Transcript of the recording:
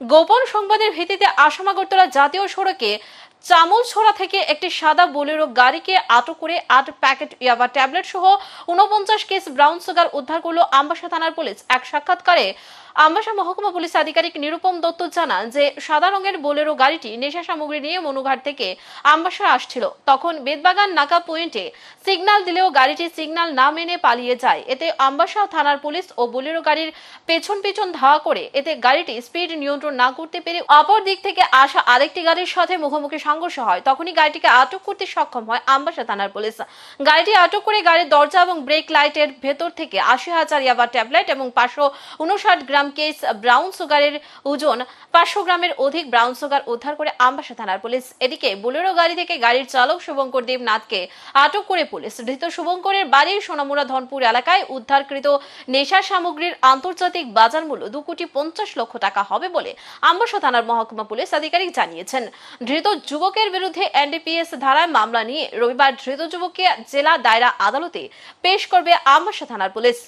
গোপন সংবাদের ভিত্তিতে আসামাগরতলা জাতীয় সড়কে চামলছড়া থেকে একটি সাদা বোলেরো গাড়িকে আটক করে আট প্যাকেট ইয়াবা ট্যাবলেট সহ উনপঞ্চাশ কেস ব্রাউন সুগার উদ্ধার করল আম্বাসা থানার পুলিশ। এক সাক্ষাৎকারে আমবাসা মহকুমা পুলিশ আধিকারিক নিরুপম দত্ত জানান যে সাদা রঙের বোলেরো গাড়িটি নেশা সামগ্রী নিয়ে মনুঘাট থেকে আমবাসা আসছিল। তখন বেদবাগান নাকা পয়েন্টে সিগন্যাল দিলেও গাড়িটি সিগন্যাল না মেনে পালিয়ে যায়। এতে আমবাসা থানার পুলিশ ও বোলেরো গাড়ির পেছন পেছন ধাওয়া করে এতে গাড়িটি স্পিড নিয়ন্ত্রণ না করতে পেরে অপর দিক থেকে আসা আরেকটি গাড়ির সাথে মুখোমুখি সংঘর্ষ হয়। তখনই গাড়িটিকে আটক করতে সক্ষম হয় আমবাসা থানার পুলিশ। গাড়িটি আটক করে গাড়ির দরজা এবং ব্রেক লাইটের ভেতর থেকে আশি হাজার ইয়াবা ট্যাবলেট এবং পাঁচশো উনষাট গ্রাম কেস ব্রাউন সুগারের ওজন। পাঁচশো গ্রামের অধিক ব্রাউন সুগার উদ্ধার করে আমবাসা থানার পুলিশ। এদিকে বোলেরো গাড়ি থেকে গাড়ির চালক শুভঙ্কর দেবনাথকে আটক করে পুলিশ। ধৃত শুভঙ্করের বাড়ির সোনামুড়া ধনপুর এলাকায় উদ্ধারকৃত নেশা সামগ্রীর আন্তর্জাতিক বাজার মূল্য দু কোটি পঞ্চাশ লক্ষ টাকা হবে বলে আমবাসা থানার মহকুমা পুলিশ আধিকারিক জানিয়েছেন। ধৃত যুবকের বিরুদ্ধে এনডিপিএস ধারায় মামলা নিয়ে রবিবার ধৃত যুবককে জেলা দায়রা আদালতে পেশ করবে আমবাসা থানার পুলিশ।